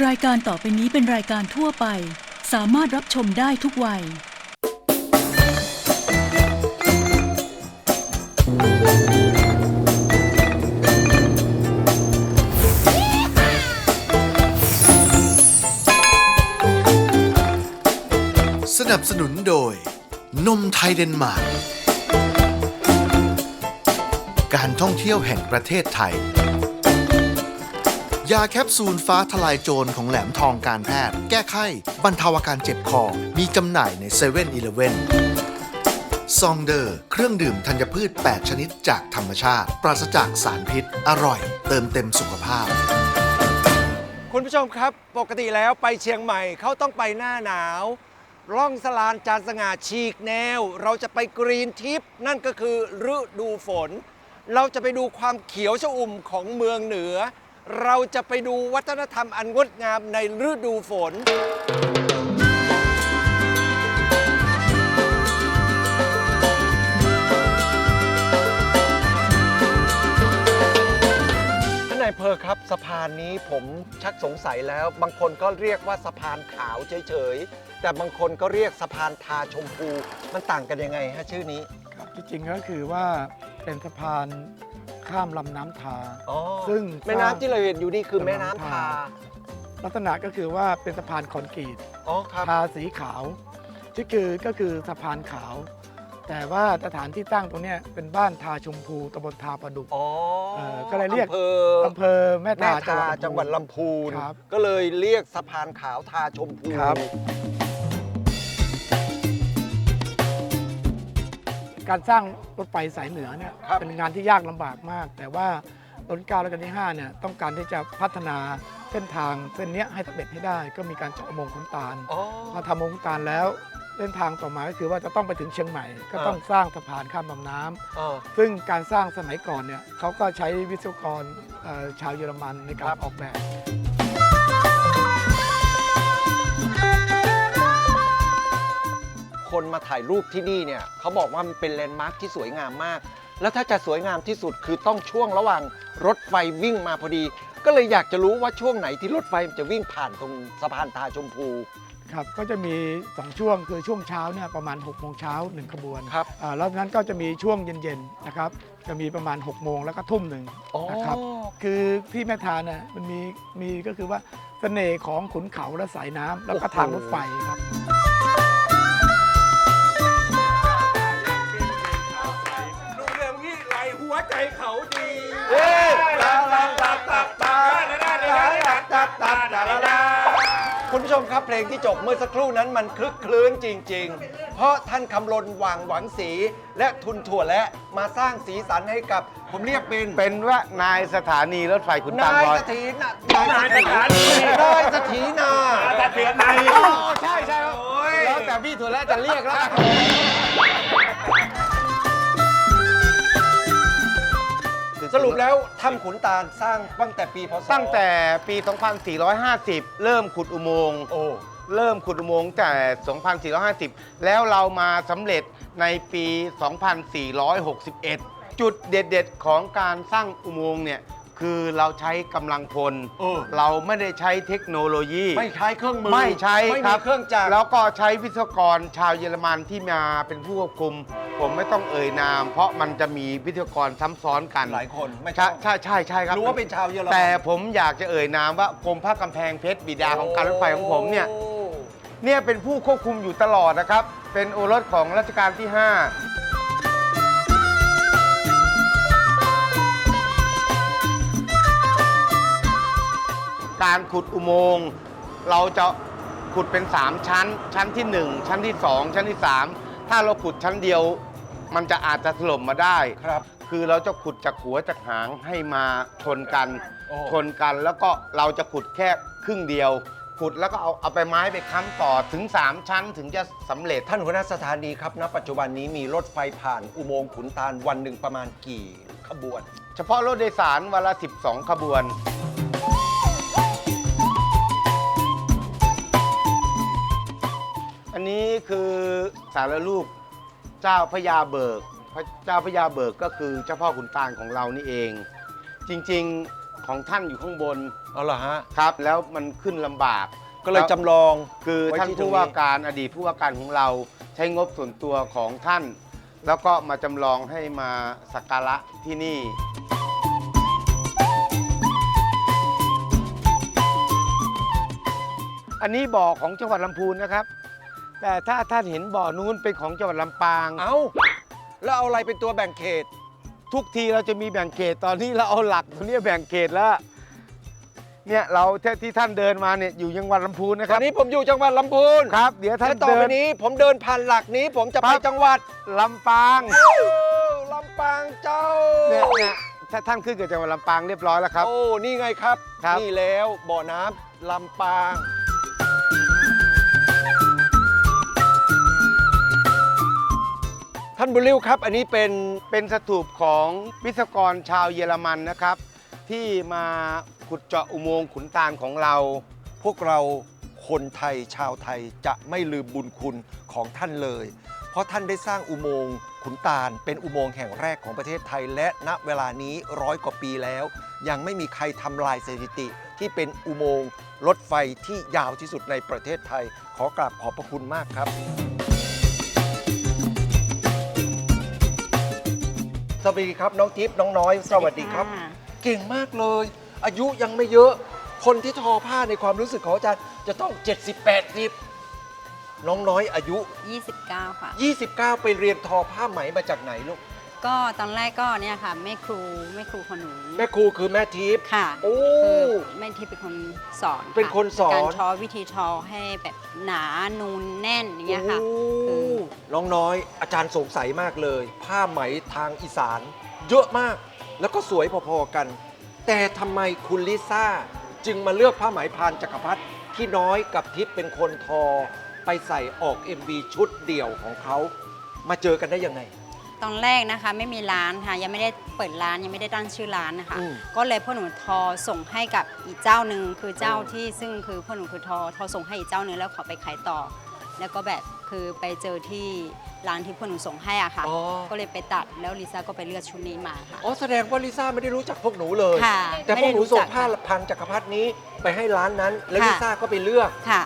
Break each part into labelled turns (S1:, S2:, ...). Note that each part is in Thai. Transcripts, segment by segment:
S1: รายการต่อไปนี้เป็นรายการทั่วไป สามารถรับชมได้ทุกวัย
S2: สนับสนุนโดย นมไทยเดนมาร์ก การท่องเที่ยวแห่งประเทศไทย ยาแคปซูลฟ้าทลายโจรของแหลมทองการแพทย์ แก้ไข้บรรเทาอาการเจ็บคอ มีจำหน่ายใน7 e เ e ่ e อซองเดอร์ เครื่องดื่มธัญพืช 8 ชนิดจากธรรมชาติ ปราศจากสารพิษ อร่อย เติมเต็มสุขภาพ
S3: คุณผู้ชมครับ ปกติแล้วไปเชียงใหม่เขาต้องไปหน้าหนาวร่องสลานจานสง่าฉีกแนว เราจะไปกรีนทิป นั่นก็คือฤดูฝน เราจะไปดูความเขียวชอุ่มของเมืองเหนือ เราจะไปดูวัฒนธรรมอันงดงามในฤดูฝน ท่านนายอำเพอครับสะพานนี้ผมชักสงสัยแล้ว บางคนก็เรียกว่าสะพานขาวเฉยๆ แต่บางคนก็เรียกสะพานทาชมพู มันต่างกันยังไงฮะชื่อนี้
S4: ครับที่จริงก็คือว่าเป็นสะพาน ข้ามลำน้ำทา
S3: อ๋อ
S4: ซึ่ง
S3: แม่น้ำที่เราเห็นอยู่นี่คือแม่น้ำทา
S4: ลักษณะก็คือว่าเป็นสะพานคอนกรีต
S3: อ๋อครับ
S4: ทาสีขาว ที่คือก็คือสะพานขาว แต่ว่าสถานที่ตั้งตรงเนี้ยเป็นบ้านทาชมพูตำบลทาประดุก
S3: อ๋อ
S4: เอ่อก็เลยเรียก
S3: อำเภอ
S4: อำเภอแม่
S3: แม่
S4: ทา
S3: ทาจังหวัดลำพูน
S4: ครับ
S3: ก็เลยเรียกสะพานขาวทาชมพู
S4: ครับ การสร้างรถไฟสายเหนือเนี่ยเป็นงานที่ยากลำบากมาก แต่ว่ารัชกาลรัชกาลที่5เนี่ยต้องการที่จะพัฒนาเส้นทางเส้นเนี้ยให้สำเร็จให้ได้ ก็มีการเจาะอุโมงค์ขุนตาล
S3: อ๋อ
S4: พอทำอุโมงค์ขุนตาลแล้ว เส้นทางต่อมาก็คือว่าจะต้องไปถึงเชียงใหม่ ก็
S3: เออ
S4: ต้องสร้างสะพานข้ามลำน้ำ
S3: อ๋อ
S4: ซึ่งการสร้างสมัยก่อนเนี่ยเขาก็ใช้วิศวกรเอ่อชาวเยอรมันในกา
S3: ครั
S4: ร
S3: บ
S4: ออกแบบ
S3: คนมาถ่ายรูปที่นี่เนี่ยเขาบอกว่ามันเป็นแลนด์มาร์คที่สวยงามมาก แล้วถ้าจะสวยงามที่สุดคือต้องช่วงระหว่างรถไฟวิ่งมาพอดี ก็เลยอยากจะรู้ว่าช่วงไหนที่รถไฟมันจะวิ่งผ่านตรงสะพานตาชมพู
S4: ครับก็จะมี 2 ช่วงคือช่วงเช้าเนี่ยประมาณ6โมงเช้า1ขบวน
S3: ครับ
S4: อ่าแล้วนั้นก็จะมีช่วงเย็นๆนะครับจะมีประมาณ6โมงแล้วก็ทุ่มหนึ่ง
S3: อ๋อ
S4: นะครับ คือที่แม่ทานน่ะมันมีมีก็คือว่าเสน่ห์ของขุนเขาและสายน้ำแล้วก็ทางรถไฟครับ
S5: เพ
S3: ลงที่จบเมื่อสักครู่นั้นมันคลึกคลื้นจริง ๆ เพราะท่านคำลนหวังหวังสี และทุนถั่วและมาสร้างสีสันให้กับ ผมเรียกเป็น
S6: เป็นว่านายสถานีรถไฟขุนตาล
S3: นาย
S6: บอย
S3: สถีนนายสถีนนายสถีนา
S5: ตัดเสียงใน
S3: อ๋อใช่ใช่ครับ
S5: โอ้ย
S3: แล้วแต่พี่ถั่วและจะเรียกแล้วกัน สรุปแล้วถ้ำขุนตาลสร้างตั้งแต่ปีพศ
S6: ตั้งแต่ปี 2450 เริ่มขุดอุโมงค์
S3: โอ้
S6: เริ่มขุดอุโมงค์แต่ 2450 แล้วเรามาสำเร็จในปี 2461 จุดเด็ดๆ ของการสร้างอุโมงค์เนี่ย คือเราใช้กำลังพล
S3: เออ
S6: เราไม่ได้ใช้เทคโนโลยี
S3: ไม่ใช้เครื่องมือ
S6: ไม่ใช้
S3: ไม่
S6: ค
S3: มี
S6: รับ
S3: เครื่องจักร
S6: แล้วก็ใช้วิศวกรชาวเยอรมันที่มาเป็นผู้ควบคุม ผมไม่ต้องเอ่ยนาม เพราะมันจะมีวิศวกรซ้ำซ้อนกัน
S3: หลายคนไม่
S6: ใช่
S3: ใช่
S6: ใช่ใช่ใช่ครับ
S3: รู้ว่าเป็นชาวเยอรมัน
S6: แต่ผมอยากจะเอ่ยนามว่ากรมภาคกำแพงเพชรบิดาของการรถไฟของผมเนี่ย
S3: โอ้
S6: เนี่ยเป็นผู้ควบคุมอยู่ตลอดนะครับ เป็นโอรสของรัชกาลที่ 5 การขุดอุโมงค์เราจะขุดเป็น 3 ชั้น ชั้นที่ 1 ชั้นที่ 2 ชั้นที่ 3 ถ้าเราขุดชั้นเดียว มันจะอาจจะถล่มมาได้
S3: ครับ
S6: คือเราจะขุดจากหัวจากหางให้มาชนกัน
S3: โอ้
S6: ชนกันแล้วก็เราจะขุดแค่ครึ่งเดียว ขุดแล้วก็เอาเอาไปไม้ไปค้ำต่อถึง 3 ชั้นถึงจะสำเร็จ
S3: ท่านหัวหน้าสถานีครับ ณ ปัจจุบันนี้มีรถไฟผ่านอุโมงค์ขุนตาลวันหนึ่งประมาณกี่ขบวน
S6: เฉพาะรถโดยสารวันละ 12 ขบวน นนี้คือสารรูปเจ้าพระยาเบิก พระเจ้าพระยาเบิกก็คือเจ้าพ่อขุนตาลของเรานี่เอง จริงของท่านอยู่ข้างบน
S3: เอาเหรอฮะ
S6: ครับ แล้วมันขึ้นลำบาก
S3: ก็เลยจำลอง
S6: คือ
S3: ไว้
S6: ท่าน
S3: ที่ตรง
S6: ผู้
S3: นี้
S6: ว่าการอดีตผู้ว่าการของเราใช้งบส่วนตัวของท่าน แล้วก็มาจำลองให้มาสักการะที่นี่ อันนี้บ่อของจังหวัดลำพูนนะครับ แต่ถ้าท่านเห็นบ่อนู้นเป็นของจังหวัดลำปาง
S3: เอ้าแล้วเอาอะไรเป็นตัวแบ่งเขต
S6: ทุกทีเราจะมีแบ่งเขตตอนนี้เราเอาหลักตรงนี้แบ่งเขตแล้ว เนี่ยเราที่ที่ท่านเดินมาเนี่ยอยู่จังหวัดลำพูนนะค
S3: ตอ
S6: รั
S3: น
S6: บ
S3: นี้ผมอยู่จังหวัดลำพูน
S6: ครับ เดี๋ยวท่า
S3: และ
S6: น
S3: ต่อ
S6: เดิ
S3: ไป
S6: น
S3: นี้ผมเดินผ่านหลักนี้ ผมจะไป
S6: ปั๊บ
S3: จังหวัด
S6: ลำปาง
S3: โอ้ลำปางเจ้า
S6: เนี่ยเนี่ยถ้าท่านขึ้นกับจังหวัดลำปางเรียบร้อยแล้วครับ
S3: โอ้นี่ไงครับ
S6: ครับ
S3: นี่แล้วบ่อน้ำลำปาง ท่านบุริวครับ อันนี้เป็น
S6: เป็นสถูปของวิศวกรชาวเยอรมันนะครับ ที่มาขุดเจาะอุโมงค์ขุนตาลของเรา
S3: พวกเราคนไทยชาวไทยจะไม่ลืมบุญคุณของท่านเลย เพราะท่านได้สร้างอุโมงค์ขุนตาล เป็นอุโมงค์แห่งแรกของประเทศไทย และณเวลานี้ร้อยกว่าปีแล้ว ยังไม่มีใครทำลายสถิติ ที่เป็นอุโมงค์รถไฟที่ยาวที่สุดในประเทศไทย ขอกราบขอบพระคุณมากครับ สวัสดีครับน้องทิพย์น้องน้อย สวัสดีครับเก่งมากเลย อายุยังไม่เยอะ คนที่ทอผ้าในความรู้สึกของอาจารย์จะต้อง 70 80น้องน้อยอายุ
S7: 29 ค่ะ
S3: 29 ไปเรียนทอผ้าไหมมาจากไหนลูก
S7: ก็ตอนแรกก็เนี่ยค่ะแม่ครูแม่ครูคนหนู
S3: แม่ครูคือแม่ทิพย์
S7: ค่ะ
S3: โอ้
S7: คือแม่ที่เป็นคนสอน
S3: เป็นคนสอน
S7: การทอวิธีทอให้แบบหนานูนแน่นอย่างเงี้ยค่ะ
S3: โอ้
S7: คือ
S3: น้องน้อยอาจารย์สงสัยมากเลย ผ้าไหมทางอีสาน เยอะมากแล้วก็สวยพอๆกัน แต่ทำไมคุณลิซ่า จึงมาเลือกผ้าไหมพรานจักรพรรดิที่น้อยกับทิพย์เป็นคนทอ ไปใส่ออก MV ชุดเดี่ยวของเขา มาเจอกันได้ยังไง
S7: ตอนแรกนะคะไม่มีร้านค่ะยังไม่ได้เปิดร้านยังไม่ได้ตั้งชื่อร้านนะคะ
S3: อืม
S7: ก็เลยพ่อหนูทอส่งให้กับอีกเจ้าหนึ่งคือเจ้า
S3: อ๋อ
S7: ที่ซึ่งคือพ่อหนูคือทอทอส่งให้อีกเจ้าหนึ่งแล้วขอไปขายต่อ แล้วก็แบบคือไปเจอที่ร้านที่พ่อหนูส่งให้อะค่ะ
S3: อ๋อ
S7: ก็เลยไปตัดแล้วลิซ่าก็ไปเลือกชุดนี้มาค่ะ
S3: อ๋อ แสดงว่าลิซ่าไม่ได้รู้จักพวกหนูเลย
S7: ค่ะ
S3: แต่พ
S7: ไม่
S3: วก
S7: ได้
S3: หนู
S7: รู้
S3: ส่
S7: จั
S3: ง
S7: ก
S3: ผ้า
S7: ค่ะ
S3: พันจักรพรรดินี้ไปให้ร้านนั้น แล้ว
S7: ค่ะ
S3: ลิซ่าก็ไปเลือก
S7: ค่ะ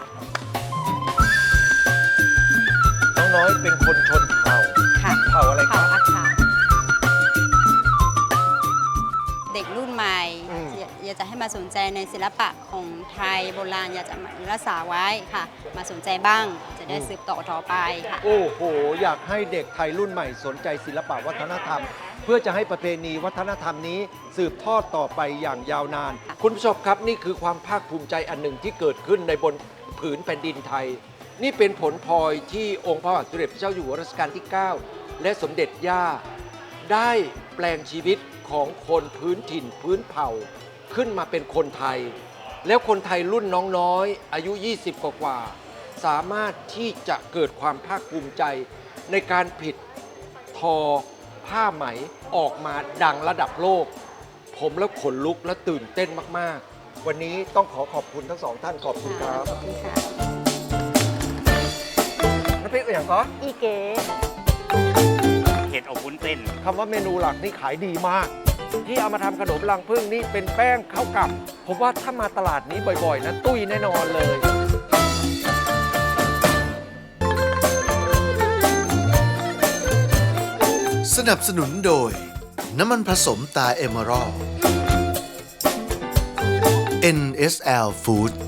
S3: น้องน้อยเป็นคนชนเผ่า
S7: ค่ะ
S3: เผ่าอะไรค
S7: เใหม่
S3: อืม
S7: อยากอยากจะให้มาสนใจในศิลปะของไทยโบราณอยากจะมารักษาไว้ค่ะ มาสนใจบ้างจะได้สืบต่อต่อไปค่ะ
S3: โอ้โห อยากให้เด็กไทยรุ่นใหม่สนใจศิลปะวัฒนธรรม เพื่อจะให้ประเพณีวัฒนธรรมนี้สืบทอดต่อไปอย่างยาวนาน คุณผู้ชมครับนี่คือความภาคภูมิใจอันหนึ่งที่เกิดขึ้นในบนผืนแผ่นดินไทย นี่เป็นผลพลอยที่องค์พระบาทสมเด็จพระเจ้าอยู่หัวรัชกาลที่ 9 และสมเด็จย่า ได้ แปลงชีวิตของคนพื้นถิ่นพื้นเผ่า ขึ้นมาเป็นคนไทย แล้วคนไทยรุ่นน้องน้อย อายุ 20 กว่ากว่าๆสามารถที่จะเกิดความภาคภูมิใจ ในการผิดทอผ้าไหมออกมาดังระดับโลก ผมแล้วขนลุกและตื่นเต้นมาก ๆ วันนี้ต้องขอขอบคุณทั้งสองท่านขอบคุณครับ
S7: ขอบคุณค่ะ
S3: น้ำพริกอย่างก็
S7: อีเก๋
S5: เห็ดอบวุ้นเส้น
S3: คำว่าเมนูหลักนี่ขายดีมาก ที่เอามาทำขนมรังผึ้งนี่เป็นแป้งข้าวกล่ำผมว่าถ้ามาตลาดนี้บ่อยๆนะตุ้ยแน่นอนเลย
S2: สนับสนุนโดย น้ำมันผสมตาเอเมอรัล NSL Food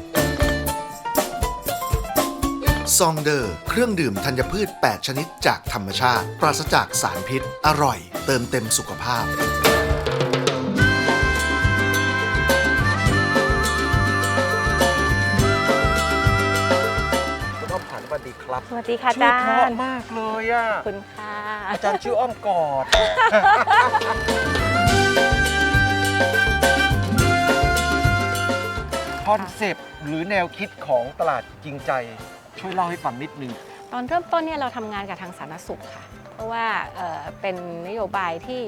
S2: ซองเดอร์เครื่องดื่มธัญพืช 8 ชนิดจากธรรมชาติ ปราศจากสารพิษ อร่อย เติมเต็มสุขภาพ
S3: คุณอ้อมขันสวัสดีครับ
S8: สวัสดีค่ะอา
S3: ชื่อ
S8: จาร
S3: เพราะ
S8: ย์
S3: มากเลยอะ
S8: ขอบคุณค่ะ
S3: อาจารย์ชื่ออ้อมกอด คอนเซปต์หรือแนวคิดของตลาดจริงใจ ช่วยเล่าให้ฟังนิดนึง
S8: ตอนเริ่มต้นเนี่ยเราทำงานกับทางสาธารณสุขค่ะ เพราะว่าเอ่อเป็นนโยบายที่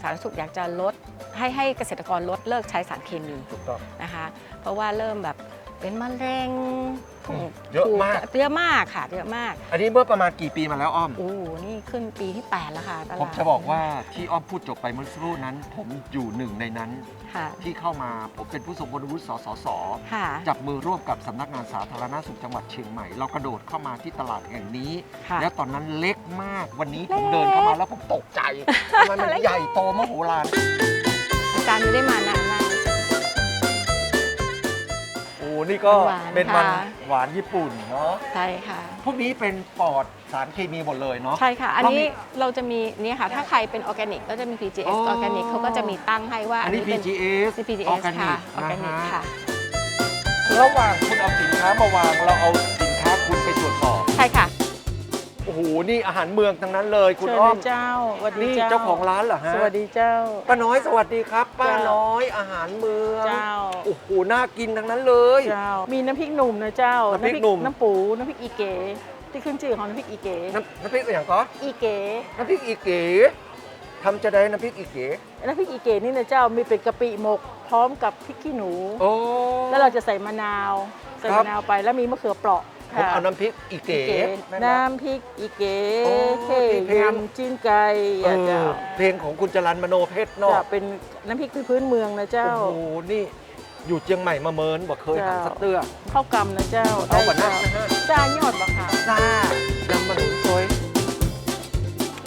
S8: สาธารณสุขอยากจะลดให้ให้เกษตรกรลดเลิกใช้สารเคมี
S3: ถูกต้อง
S8: นะคะ เพราะว่าเริ่มแบบ เป็นมะเร็งถุง
S3: เยอะมาก
S8: เยอะมากค่ะเยอะมาก
S3: อันนี้เมื่อประมาณกี่ปีมาแล้วอ้อม
S8: โอ้นี่ขึ้นปีที่ 8 แล้วค่ะตลาด
S3: ผมจะบอกว่าที่อ้อมพูดจบไปเมื่อสักครู่นั้น ผมอยู่หนึ่งในนั้น
S8: ค่ะ
S3: ที่เข้ามาผมเป็นผู้ทรงคุณวุฒิสสส
S8: ค่ะ
S3: จับมือร่วมกับสำนักงานสาธารณสุขจังหวัดเชียงใหม่ เรากระโดดเข้ามาที่ตลาดแห่งนี้
S8: ค่ะ
S3: แล้วตอนนั้นเล็กมากวันนี้ผม
S8: เล็ก
S3: เดินเข้ามาแล้วผมตกใจทำไมมันใหญ่โตมโหฬาร
S8: อาจารย์อยู่ได้มานา นมาก
S3: โอ้นี่ก็
S8: หวาน
S3: เป็นมัน
S8: ค่ะ
S3: หวานญี่ปุ่นเนาะ
S8: ใช่ค่ะ
S3: พวกนี้เป็นปลอดสารเคมีหมดเลยเนาะ
S8: ใช่ค่ะ อัน
S3: เรามี
S8: นี้เราจะมีเนี่ยค่ะ ถ้าใครเป็นออร์แกนิกก็จะมี PGS
S3: อ๋อ
S8: ออร์แกนิกเขาก็จะมีตั้งให้ว่า
S3: อันนี้
S8: เป็น
S3: PGS
S8: เป็น PGS
S3: ออร์แกนิ
S8: ค่ะ
S3: ก
S8: ออร์แกนิก
S3: นะฮะ
S8: ค่ะ
S3: ระหว่างคุณเอาสินค้ามาวางเราเอาสินค้าคุณไปตรวจสอบ
S8: ใช่ค่ะ
S3: โอ้โหนี่อาหารเมืองทั้งนั้นเลยคุณ
S9: เชิญ
S3: อ้อม
S9: นะเจ้าสวัสดี
S3: นี่
S9: เจ้า
S3: เจ้าของร้านเหรอฮะ
S9: สวัสดีเจ้า
S3: ป้าน้อยสวัสดีครับ ป้า
S9: เจ้า
S3: น้อยอาหารเมือง
S9: เจ้า
S3: โอ้โหน่ากินทั้งนั้นเลย
S9: เจ้า มีน้ำพริกหนุ่มนะเจ้า
S3: น้ำพริกหนุ่ม
S9: น้ำปูน้ำพริกอีเก๋ที่ขึ้นชื่อของน้ำพริกอีเก๋
S3: น้ำน้ำพริกอย่างก็
S9: อีเก๋
S3: น้ำพริกอีเก๋ทำจะได้น้ำพริกอีเก๋
S9: น้ำพริกอีเก๋นี่นะเจ้ามีเป็นกะปิหมกพร้อมกับพริกขี้หนู
S3: โอ้
S9: แล้วเราจะใส่มะนาวใส่
S3: ครับ
S9: มะนาวไปแล้วมีมะเขือเปราะ
S3: ผม
S9: ค่ะ
S3: เอาน้ำพริกอีเก๋
S9: อีเก๋
S3: แม่น
S9: น้ำพริกอีเก๋
S3: โอ้
S9: เท่
S3: ที่เพลง
S9: ยำจิ้นไก่
S3: เอ
S9: อะ
S3: อ
S9: เจ้า
S3: เพลงของคุณจรันมโนเพชรเนาะ
S9: จะเป็นน้ำพริกพื้นเมืองนะเจ้า
S3: โอ้โหนี่อยู่เชียงใหม่มาเมินบอกเคยหันสะเตื้อ
S9: ข้าวกำนะเจ้า
S3: เอากว่านั้น
S9: ได้
S3: นะฮะ
S9: เจ้าจ้ายอดบะค่ะ
S3: จ้ายำมันสวย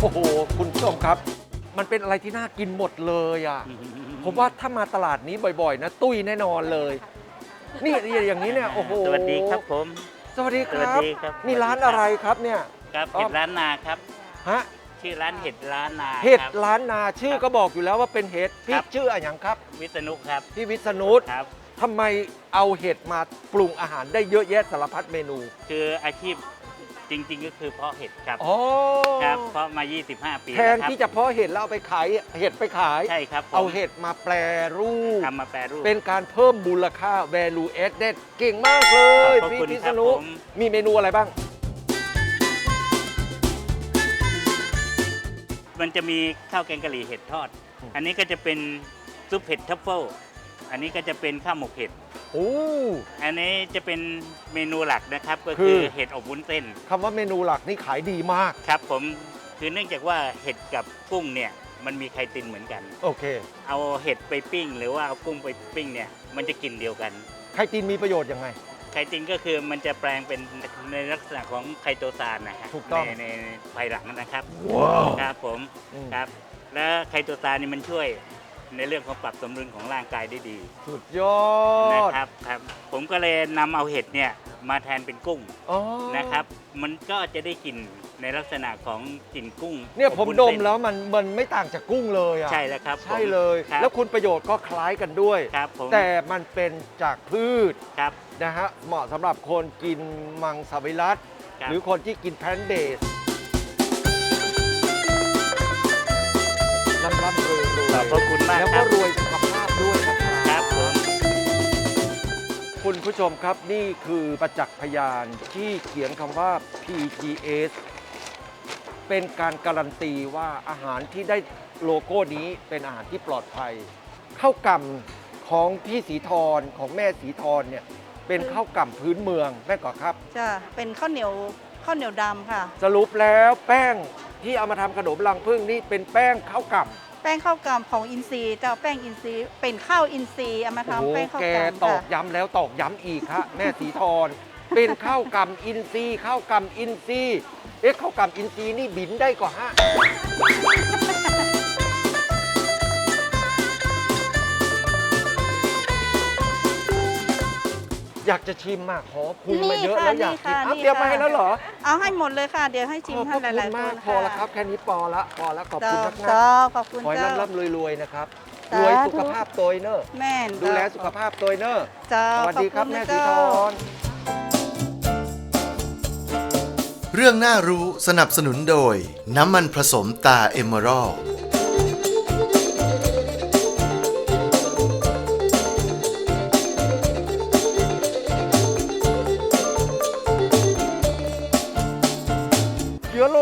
S3: โอ้โห คุณผู้ชมครับ มันเป็นอะไรที่น่ากินหมดเลยอะ ผมว่าถ้ามาตลาดนี้บ่อยๆ นะ ตุ้ยแน่นอนเลย นี่อย่างนี้เนี่ย โอ้โห
S10: สวัสดีครับผม
S3: สวัสดีค
S10: สวั
S3: รั
S10: ส
S3: บ
S10: ดีครับ
S3: นี่ร้านอะไรครับเนี่ย
S10: ครับ
S3: อ๋อ
S10: เห็ดร้านนาครับ
S3: ฮะ
S10: ชื่อร้านเห็ดร้านนา
S3: เห็ด
S10: ครับ
S3: ร้านนาชื่อก็บอกอยู่แล้วว่าเป็นเห็ดพี่
S10: ครับ
S3: ชื่ออะไรอย่างครับ
S10: วิษณุครับ
S3: พี่วิษณุ
S10: ครับ
S3: ทำไมเอาเห็ดมาปรุงอาหารได้เยอะแยะสารพัดเมนู
S10: คืออาชีพ จริง ๆ ก็คือเพาะเห็ดครับ
S3: อ๋อ
S10: ครับเพาะมา 25 ปี
S3: แทน
S10: ล้วครับ
S3: ที่จะเพาะเห็ดแล้วเอาไปขายเห็ดไปขาย
S10: ใช่ครับผม
S3: เอาเห็ดมาแปรรูป
S10: ทำมาแปรรูป
S3: เป็นการเพิ่มมูลค่า value added เก่งมากเลย
S10: ขอบ
S3: พี่
S10: คุณ
S3: พิ
S10: ค
S3: ษ
S10: รับ
S3: ณุ
S10: ผม
S3: มีเมนูอะไรบ้าง
S10: มันจะมีข้าวแกงกะหรี่เห็ดทอด อันนี้ก็จะเป็นซุปเห็ดทัฟเฟิล อันนี้ก็จะเป็นข้าวหมกเห็ด
S3: โอ้
S10: อันนี้จะเป็นเมนูหลักนะครับก็
S3: คื
S10: คือ อเห็ดอบวุ้นเส้น
S3: คำว่าเมนูหลักนี่ขายดีมาก
S10: ครับผมคือเนื่องจากว่าเห็ดกับกุ้งเนี่ยมันมีไคตินเหมือนกัน
S3: โอเค
S10: เอาเห็ดไปปิ้ง หรือว่าเอากุ้งไปปิ้งเนี่ยมันจะกลิ่นเดียวกัน
S3: ไคตินมีประโยชน์ยังไง
S10: ไคตินก็คือมันจะแปลงเป็นในลักษณะของไคโตซานนะฮะ
S3: ถูกต้อง
S10: ในในภายหลังนะครับ
S3: ว้าว
S10: ครับผม
S3: อืม
S10: ครับ แล้วไคโตซานนี่มันช่วย ในเรื่องของปรับสมดุลของร่างกายได้ดี
S3: สุดยอ
S10: นะ
S3: ด
S10: ครับครับผมก็เลยนำเอาเห็ดเนี่ยมาแทนเป็นกุ้ง
S3: อ๋อ
S10: นะครับ มันก็จะได้กลิ่นในลักษณะของกลิ่นกุ้ง
S3: เนี่ยผม
S10: อบวุ้
S3: ดม
S10: เส้น
S3: แล้วมันมันไม่ต่างจากกุ้งเลยอะ
S10: ใช่แล้วครับผม
S3: ใช่เลย
S10: ครับ
S3: แล้วคุณประโยชน์ก็คล้ายกันด้วย
S10: ครับผม
S3: แต่มันเป็นจากพืช
S10: ครับ
S3: นะฮะเหมาะสำหรับคนกินมังสวิรัต
S10: ครับ
S3: หรือคนที่กินแพลนเบส
S10: อบพระคุณมาก
S3: แล้ว
S10: ค
S3: ก็
S10: รับ
S3: รวยสุขภาพด้วยนะครับ
S10: ครับผม
S3: คุณผู้ชมครับนี่คือประจักษ์พยานที่เขียนคำว่า PGS เป็นการการันตีว่าอาหารที่ได้โลโก้นี้เป็นอาหารที่ปลอดภัยข้าวกล่ำของพี่สีทรของแม่สีทรเนี่ยเป็นข้าวกล่ำพื้นเมืองแม่ก่อครับ
S11: จ้ะเป็นข้าวเหนียวข้าวเหนียวดำค่ะ
S3: สรุปแล้วแป้งที่เอามาทำขนมรังผึ้งนี่เป็นแป้งข้าวกล่ำ
S11: แป้งข้าวกำของอินทรีย์เจ้าแป้งอินทรีย์เป็นข้าวอินทรีย์เอามา
S3: โอ้โห
S11: ทำแป้งข้าว
S3: แก
S11: กำ
S3: ตอ
S11: ค่ะ
S3: กย้ำแล้วตอกย้ำอีกฮะ แม่สีทรเป็นข้าวกล่ำอินทรีย์ข้าวกล่ำอินทรีย์เอ๊ะข้าวกล่ำอินทรีย์นี่บินได้ก่อนฮะ อยากจะชิมมากขอพุงมาเยอะ
S11: นี่ค่ะ
S3: แล้วอยากกิน
S11: นี่ค่ะ
S3: อ้าวเตรียมมาให้แล้วเหรอ
S11: เอาให้หมดเลยค่ะ เดี๋ยวให้ชิ
S3: ข
S11: ม
S3: อบพ
S11: ให้
S3: ระ
S11: ห
S3: คุ
S11: ลาย
S3: ณ
S11: ๆค
S3: มาก
S11: น
S3: พอแล้วครับ แค่นี้พอละพอแล้วขอบ
S11: เจ้า
S3: คุณมากนะ
S11: เจ้าขอบคุณ
S3: ขอให้
S11: เจ้า
S3: ร่ำร่ำรวยรวยนะครับ
S11: สารธุ
S3: วยสุขภาพตัวเนอะ
S11: แม่น
S3: ดูแลสุขภาพตัวเนอะ
S11: เจ้า
S3: สวัสดีครับ
S11: ขอณ
S3: แม่
S11: นะ
S3: สี
S11: เจ้า
S3: ทร
S2: เรื่องน่ารู้สนับสนุนโดย น้ำมันผสมตาเอเมอรัล
S3: เ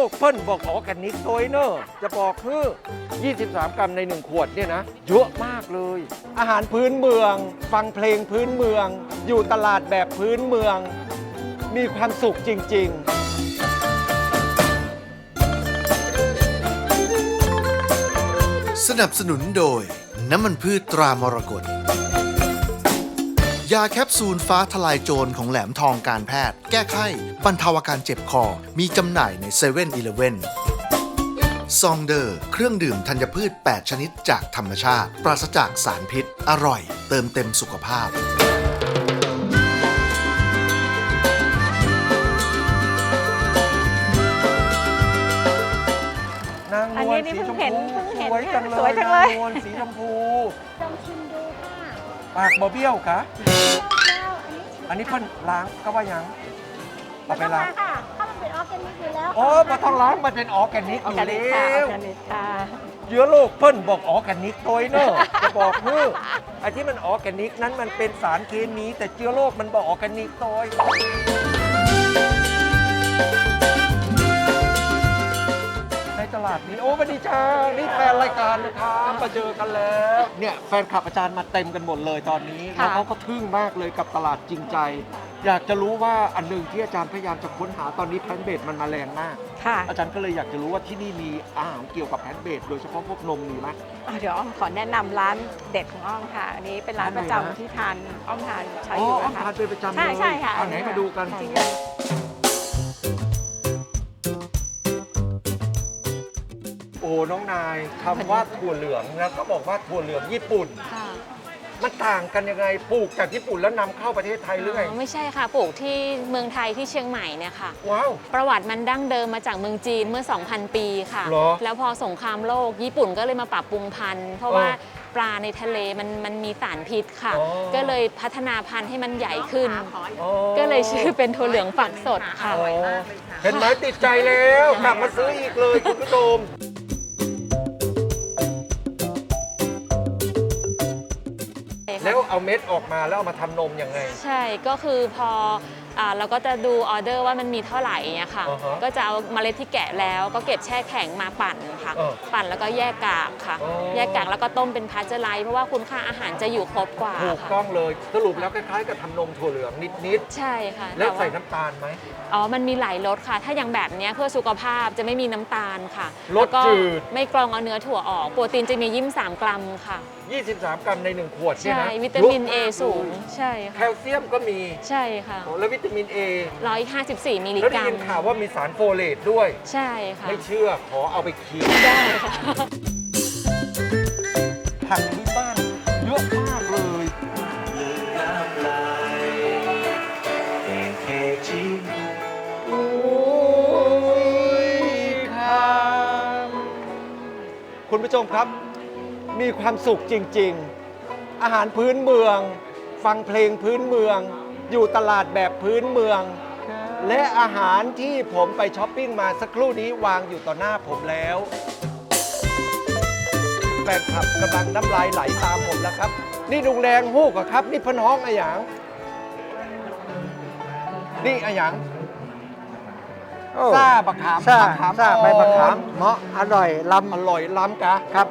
S3: กเพิ่นบอกออร์แกนิกตัวเนอะจะบอกคือ 23 กรัมใน 1 ขวดเนี่ยนะ เยอะมากเลย อาหารพื้นเมือง ฟังเพลงพื้นเมือง อยู่ตลาดแบบพื้นเมือง มีความสุขจริง ๆ
S2: สนับสนุนโดย น้ำมันพืชตรามรกต ยาแคปซูลฟ้าทลายโจรของแหลมทองการแพทย์ แก้ไข้บรรเทาอาการเจ็บคอ มีจำหน่ายใน7 e เ e ่ e อซองเดอร์ เครื่องดื่มธัญพืช 8 ชนิดจากธรรมชาติ ปราศจากสารพิษ อร่อย เติมเต็มสุขภาพ
S3: นางน
S8: อัน
S3: ว
S8: นี้
S3: ล
S8: นี่
S3: สีชม
S8: เพิ่งเห็น
S3: พู
S8: เพิ่งเห็น
S3: สวยจังเลย
S8: สวยจังเลย
S3: นางนวลสีชมพู
S12: ลองชิมดูค่ะ
S3: ปากบ่เบี้ยวกะ
S12: เจ้าอันนี้ชิม
S3: อันนี้เพิ่นล้างก็ว่าหยังเอาไปล้าง
S12: ค่ะ ถ้ามันเป็นออร์แกนิกอยู่แล้ว
S3: โอ้ปลาทองล้างมันเป็นออร์แกนิก
S8: ออ
S3: อ
S8: ร์แก
S3: ยู่
S8: นิก
S3: แล้
S8: ค่ะออ
S3: ว
S8: ร์แกนิกค่ะ
S3: เชื้อโรคเพิ่นบอกออร์แกนิกตัวเนอะจะบอกคือไอ้ที่มันออร์แกนิกนั้นมันเป็นสารเคมีแต่เชื้อโรคมันบอกออร์แกนิกตัวในต ลาดนี้โอ้สวัสดีจ้านี่แฟนรายการนะครับมาเจอกันแล้วเนี่ยแฟนคลับอาจารย์มาเต็มกันหมดเลยตอนนี้
S8: ค่ะ
S3: แล้วเขาก็ทึ่งมากเลยกับตลาดจริงใจ อยากจะรู้ว่าอันหนึ่งที่อาจารย์พยายามจะค้นหาตอนนี้แพลนเบดมันมาแรงมาก
S8: ค่ะ
S3: อาจารย์ก็เลยอยากจะรู้ว่าที่นี่มีอาหารเกี่ยวกับแพลนเบดโดยเฉพาะพวกนมมีไหม
S8: อะเดี๋ยวอ้อมขอแนะนำร้านเด็ดของอ้อมค่ะ อันนี้เป็นร้าน
S3: ร้านไหน
S8: ประจำ
S3: นะ
S8: ที่ทานอ้อมทานใช้
S3: อ๋อ
S8: อยู่
S3: อ้อม
S8: นะคะ
S3: ทานเป็นประจำเลย
S8: ใช่ใช่ค่ะ
S3: เอาไหนมาดูกัน
S8: จริง
S3: โน้องนายคำว่าถั่วเหลืองนะก็บอกว่าถั่วเหลืองญี่ปุ่น
S8: ค่ะ
S3: มันต่างกันยังไงปลูกจากญี่ปุ่นแล้วนำเข้าประเทศไทยหรือไง
S13: อ๋อไม่ใช่ค่ะ ปลูกที่เมืองไทยที่เชียงใหม่เนี่ยค่ะ
S3: ว้าว
S13: ประวัติมันดั้งเดิมมาจากเมืองจีนเมื่อ 2,000 ปีค่ะ
S3: เหรอ
S13: แล้วพอสงครามโลก ญี่ปุ่นก็เลยมาปรับปรุงพันธุ์ เพราะว่า
S3: เออ
S13: ปลาในทะเลมันมันมีสารพิษค่ะ
S3: อ๋อ
S13: ก็เลยพัฒนาพันธุ์ให้มันใหญ่ขึ้น
S3: อ๋อ
S13: ก็เลยชื่อเป็นถั่วเหลืองฝักสดค่ะ
S3: อ๋อเห็นไหมติดใจแล้วกลับมาซื้ออีกเลยคุณผู้ชม แล้วเอาเม็ดออกมาแล้วเอามาทำนมยังไง
S13: ใช่ก็คือพออ่าเราก็จะดูออเดอร์ว่ามันมีเท่าไหร่เนี่ยค่ะ
S3: อ่าฮะ
S13: ก็จะเอาเมล็ดที่แกะแล้วก็เก็บแช่แข็งมาปั่นค่ะ
S3: เออ
S13: ปั่นแล้วก็แยกกากค่ะ
S3: อ๋อ
S13: แยกกากแล้วก็ต้มเป็นพาสเจอร์ไลซ์เพราะว่าคุณค่าอาหารจะอยู่ครบกว่า
S3: ถูก
S13: ค่ะ
S3: ต้องเลยสรุปแล้วคล้ายๆกับทำนมถั่วเหลืองนิด
S13: ใช่ค่ะ
S3: ๆ แล้ว
S13: ต่า
S3: ใส่น้ำตาลไหม
S13: อ๋อ มันมีหลายรสค่ะ ถ้าอย่างแบบเนี้ยเพื่อสุขภาพจะไม่มีน้ำตาลค่ะ
S3: รส
S13: แล้วก็
S3: จืด
S13: ไม่กรองเอาเนื้อถั่วออก โปรตีนจะมียิ้ม3กรัมค่ะ
S3: 23 กรัมใน 1 ขวดเนี่ย
S13: ใช่
S3: นะ
S13: วิตามิน A สูงใช่
S3: แค
S13: ค่ะ
S3: ลเซียมก็มี
S13: ใช่ค่ะ
S3: โอ้แล้ววิตามิน A
S13: 154 มิลลิ
S3: แล้ว
S13: ก
S3: ได้
S13: รัม
S3: ยินข่าวว่ามีสารโฟเลตด้วย
S13: ใช่ค่ะ
S3: ไม่เชื่อขอเอาไปเคี้ยว
S13: ได้ค่ะ
S3: ผักพื้นบ้านเยอะมากเลย โอ้ยครับคุณผู้ชมครับ มีความสุขจริง ๆ อาหารพื้นเมือง ฟังเพลงพื้นเมือง อยู่ตลาดแบบพื้นเมือง และอาหารที่ผมไปช้อปปิ้งมาสักครู่นี้วางอยู่ต่อหน้าผมแล้วแฟนคลับกำลังน้ำลายไหลตามผมแล้วครับ นี่ดุงแดงฮูกอะครับ นี่พะน้องอะหยาง นี่อะหยางซาบะขาม
S4: ซ่า
S3: บะขาม
S4: ซ่าใบมะขาม
S3: อ่อน
S4: เหมาะอร่อยลำ
S3: อร่อยล้ำกะ
S4: ครับ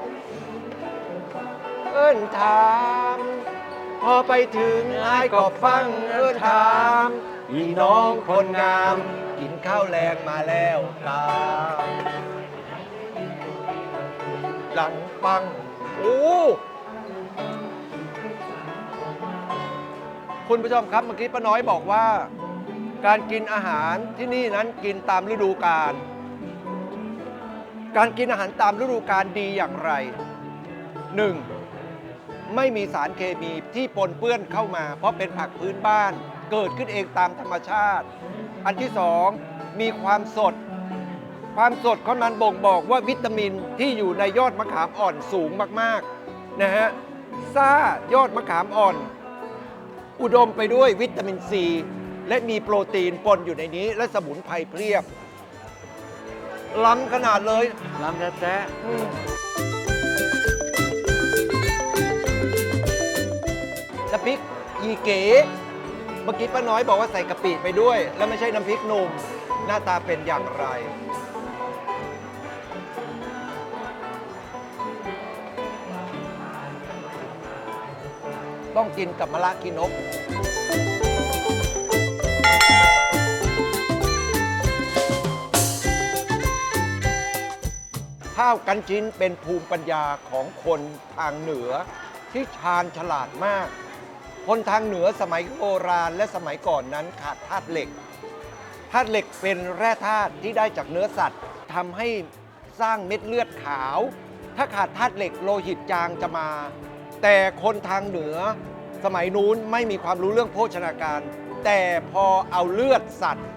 S3: เอิ้นถาม พอไปถึงอายก็ฟังเอิ้นถามพี่น้องคนงาม กินข้าวแรงมาแล้วครับหลังปัง โอ้ คุณผู้ชมครับเมื่อกี้ป้าน้อยบอกว่า การกินอาหารที่นี่นั้นกินตามฤดูกาล การกินอาหารตามฤดูกาลดีอย่างไร 1. ไม่มีสารเคมีที่ปนเปื้อนเข้ามา เพราะเป็นผักพื้นบ้าน เกิดขึ้นเองตามธรรมชาติ อันที่สองมีความสด ความสดของมันบ่งบอกว่าวิตามินที่อยู่ในยอดมะขามอ่อนสูงมากๆนะฮะซ่ายอดมะขามอ่อน อุดมไปด้วยวิตามินซี และมีโปรตีนปนอยู่ในนี้ และสมุนไพรเพียบล้ำขนาดเลย
S4: ลำแท้ๆ
S3: น้ำพริกอีเก๋เมื่อกี้ป้าน้อยบอกว่าใส่กะปิไปด้วย แล้วไม่ใช่น้ำพริกหนุ่มหน้าตาเป็นอย่างไร ต้องกินกับมะระกินนกข้าวกันจินเป็นภูมิปัญญาของคนทางเหนือที่ชาญฉลาดมาก คนทางเหนือสมัยโบราณและสมัยก่อนนั้นขาดธาตุเหล็ก ธาตุเหล็กเป็นแร่ธาตุที่ได้จากเนื้อสัตว์ทำให้สร้างเม็ดเลือดขาว ถ้าขาดธาตุเหล็กโลหิตจางจะมา แต่คนทางเหนือ สมัยนู้นไม่มีความรู้เรื่องโภชนาการ แต่พอเอาเลือดสัตว์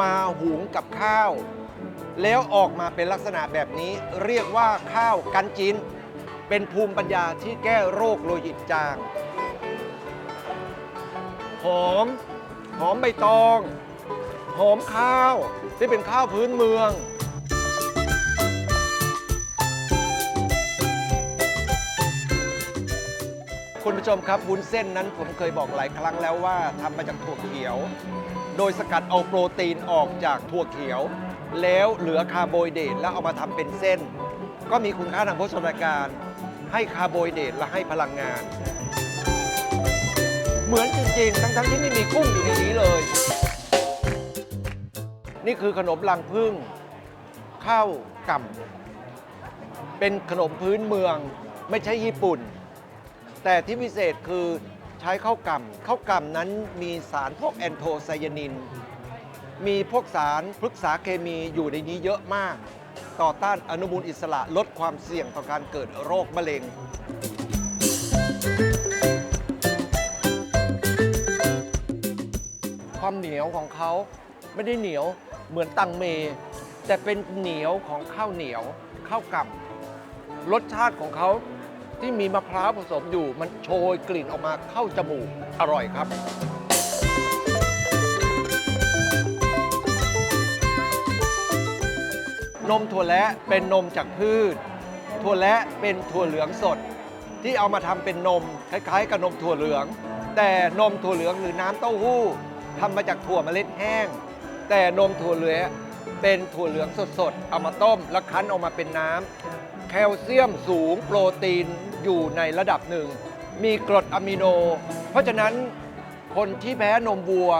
S3: มาหุงกับข้าว แล้วออกมาเป็นลักษณะแบบนี้เรียกว่าข้าวกันจิน เป็นภูมิปัญญาที่แก้โรคโลหิตจาง หอม หอมใบตอง หอมข้าวที่เป็นข้าวพื้นเมือง คุณผู้ชมครับวุ้นเส้นนั้นผมเคยบอกหลายครั้งแล้วว่าทำมาจากถั่วเขียว โดยสกัดเอาโปรตีนออกจากถั่วเขียว แล้วเหลือคาร์โบไฮเดรตแล้วเอามาทำเป็นเส้น ก็มีคุณค่าทางโภชนาการ ให้คาร์โบไฮเดรตและให้พลังงาน เหมือนจริงๆ ทั้งๆที่ไม่มีกุ้งอยู่ในนี้เลย นี่คือขนมลังพึ่งข้าวก่ำเป็นขนมพื้นเมืองไม่ใช่ญี่ปุ่น แต่ที่พิเศษคือใช้ข้าวกล่ำข้าวกล่ำนั้นมีสารพวกแอนโทไซยานิน มีพวกสารพฤกษาเคมีอยู่ในนี้เยอะมาก ต่อต้านอนุมูลอิสระลดความเสี่ยงต่อการเกิดโรคมะเร็ง ความเหนียวของเขาไม่ได้เหนียวเหมือนตังเม แต่เป็นเหนียวของข้าวเหนียวข้าวกล่ำรสชาติของเขาที่มีมะพร้าวผสมอยู่มันโชยกลิ่นออกมาเข้าจมูกอร่อยครับ นมถั่วและเป็นนมจากพืช ถั่วและเป็นถั่วเหลืองสด ที่เอามาทำเป็นนมคล้ายๆ กับนมถั่วเหลือง แต่นมถั่วเหลืองหรือน้ำเต้าหู้ ทำมาจากถั่วเมล็ดแห้ง แต่นมถั่วเหลืองเป็นถั่วเหลืองสดๆ เอามาต้ม แล้วคั้นออกมาเป็นน้ำแคลเซียมสูงโปรตีนอยู่ในระดับหนึ่ง มีกรดอะมิโน เพราะฉะนั้นคนที่แพ้นมวัว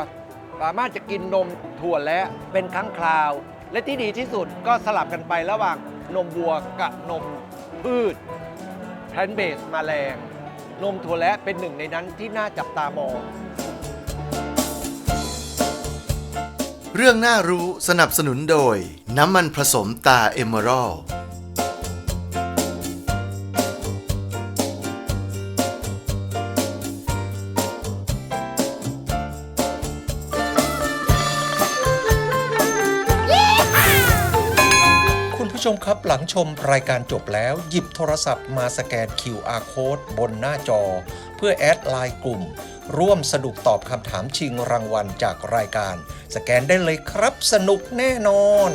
S3: สามารถจะกินนมถั่วและเป็นครั้งคราว และที่ดีที่สุดก็สลับกันไประหว่างนมวัวกับนมพืชแพลนเบสมาแรงนมถั่วและเป็นหนึ่งในนั้นที่น่าจับตามอง
S2: เรื่องน่ารู้สนับสนุนโดย น้ำมันผสมตาเอเมอรัล
S14: คุณผู้ชมครับหลังชมรายการจบแล้ว หยิบโทรศัพท์มาสแกน QR Code บนหน้าจอ เพื่อแอดไลน์กลุ่ม ร่วมสนุกตอบคำถามชิงรางวัลจากรายการ สแกนได้เลยครับสนุกแน่นอน